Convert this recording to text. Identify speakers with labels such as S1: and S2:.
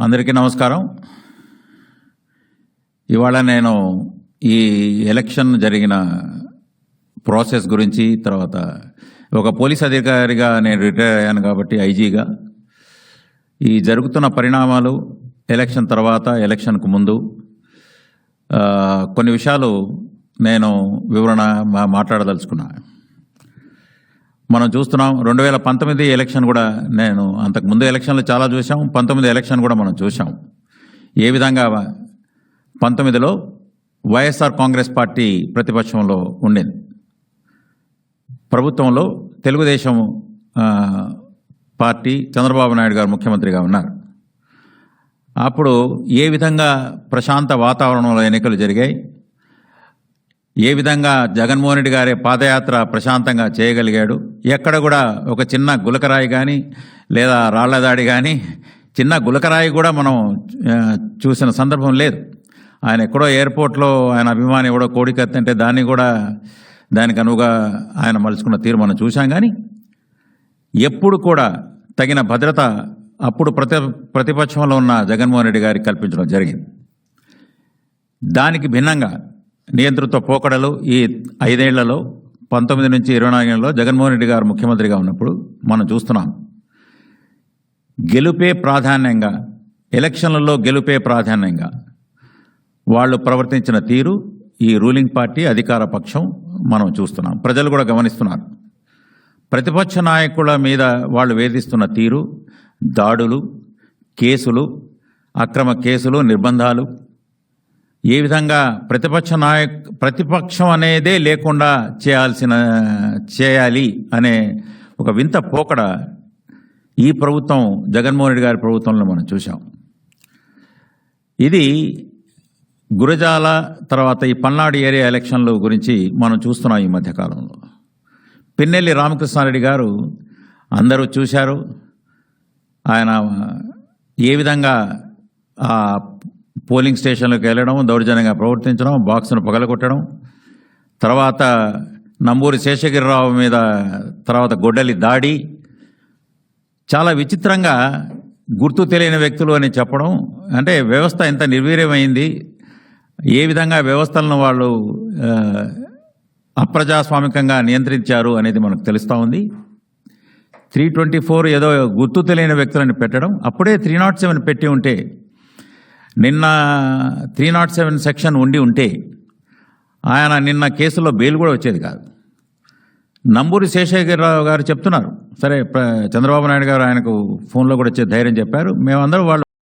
S1: అందరికీ నమస్కారం. ఇవాళ నేను ఈ ఎలక్షన్ జరిగిన ప్రాసెస్ గురించి తర్వాత ఒక పోలీస్ అధికారిగా నేను రిటైర్ అయ్యాను కాబట్టి ఐజీగా. ఈ జరుగుతున్న పరిణామాలు ఎలక్షన్ తర్వాత ఎలక్షన్కు ముందు కొన్ని విషయాలు నేను వివరణ మా- మనం చూస్తున్నాం రెండు వేల పంతొమ్మిది ఎలక్షన్ కూడా నేను అంతకు ముందు ఎలక్షన్లు చాలా చూసాం పంతొమ్మిది ఎలక్షన్ కూడా మనం చూసాం ఏ విధంగా పంతొమ్మిదిలో వైఎస్ఆర్ కాంగ్రెస్ పార్టీ ప్రతిపక్షంలో ఉండింది. ప్రభుత్వంలో తెలుగుదేశం పార్టీ చంద్రబాబు నాయుడు గారు ముఖ్యమంత్రిగా ఉన్నారు. అప్పుడు ఏ విధంగా ప్రశాంత వాతావరణంలో ఎన్నికలు జరిగాయి? ఏ విధంగా జగన్మోహన్ రెడ్డి గారి పాదయాత్ర ప్రశాంతంగా చేయగలిగాడు? ఎక్కడ కూడా ఒక చిన్న గులకరాయి కానీ లేదా రాళ్ళదాడి కానీ చిన్న గులకరాయి కూడా మనం చూసిన సందర్భం లేదు. ఆయన ఎక్కడో ఎయిర్పోర్ట్లో ఆయన అభిమాని ఎవడో కోడికత్తి అంటే దాన్ని కూడా దానికి అనువుగా ఆయన మలుచుకున్న తీరు మనం చూసాం కానీ ఎప్పుడు కూడా తగిన భద్రత అప్పుడు ప్రతి ప్రతిపక్షంలో ఉన్న జగన్మోహన్ రెడ్డి గారికి కల్పించడం జరిగింది. దానికి భిన్నంగా నియంతృత్వ పోకడలు ఈ ఐదేళ్ళలో పంతొమ్మిది నుంచి ఇరవై నాలుగులో జగన్మోహన్ రెడ్డి గారు ముఖ్యమంత్రిగా ఉన్నప్పుడు మనం చూస్తున్నాం. గెలుపే ప్రాధాన్యంగా ఎలక్షన్లలో గెలుపే ప్రాధాన్యంగా వాళ్ళు ప్రవర్తించిన తీరు ఈ రూలింగ్ పార్టీ అధికార పక్షం మనం చూస్తున్నాం. ప్రజలు కూడా గమనిస్తున్నారు. ప్రతిపక్ష నాయకుల మీద వాళ్ళు వేధిస్తున్న తీరు దాడులు కేసులు అక్రమ కేసులు నిర్బంధాలు ఏ విధంగా ప్రతిపక్ష నాయక్ ప్రతిపక్షం అనేదే లేకుండా చేయాల్సిన చేయాలి అనే ఒక వింత పోకడ ఈ ప్రభుత్వం జగన్మోహన్ రెడ్డి గారి ప్రభుత్వంలో మనం చూసాం ఇది గురజాల తర్వాత ఈ పల్నాడు ఏరియా ఎలక్షన్ల గురించి మనం చూస్తున్నాం ఈ మధ్యకాలంలో పిన్నెల్లి రామకృష్ణారెడ్డి గారు అందరూ చూశారు. ఆయన ఏ విధంగా ఆ పోలింగ్ స్టేషన్లకు వెళ్ళడం దౌర్జన్యంగా ప్రవర్తించడం బాక్స్ను పగలగొట్టడం తర్వాత నంబూరి శేషగిరిరావు మీద తర్వాత గొడ్డలి దాడి చాలా విచిత్రంగా గుర్తు తెలియని వ్యక్తులు అని చెప్పడం అంటే వ్యవస్థ ఎంత నిర్వీర్యమైంది ఏ విధంగా వ్యవస్థలను వాళ్ళు అప్రజాస్వామికంగా నియంత్రించారు అనేది మనకు తెలుస్తూ ఉంది. త్రీ ట్వంటీ ఫోర్ ఏదో గుర్తు తెలియని వ్యక్తులను పెట్టడం అప్పుడే త్రీ నాట్ సెవెన్ పెట్టి ఉంటే నిన్న త్రీ నాట్ సెవెన్ సెక్షన్ ఉండి ఉంటే ఆయన నిన్న కేసులో బెయిల్ కూడా వచ్చేది కాదు. నంబూరి శేషగిరిరావు గారు చెప్తున్నారు. సరే చంద్రబాబు నాయుడు గారు ఆయనకు ఫోన్లో కూడా వచ్చే ధైర్యం చెప్పారు. మేమందరం వాళ్ళు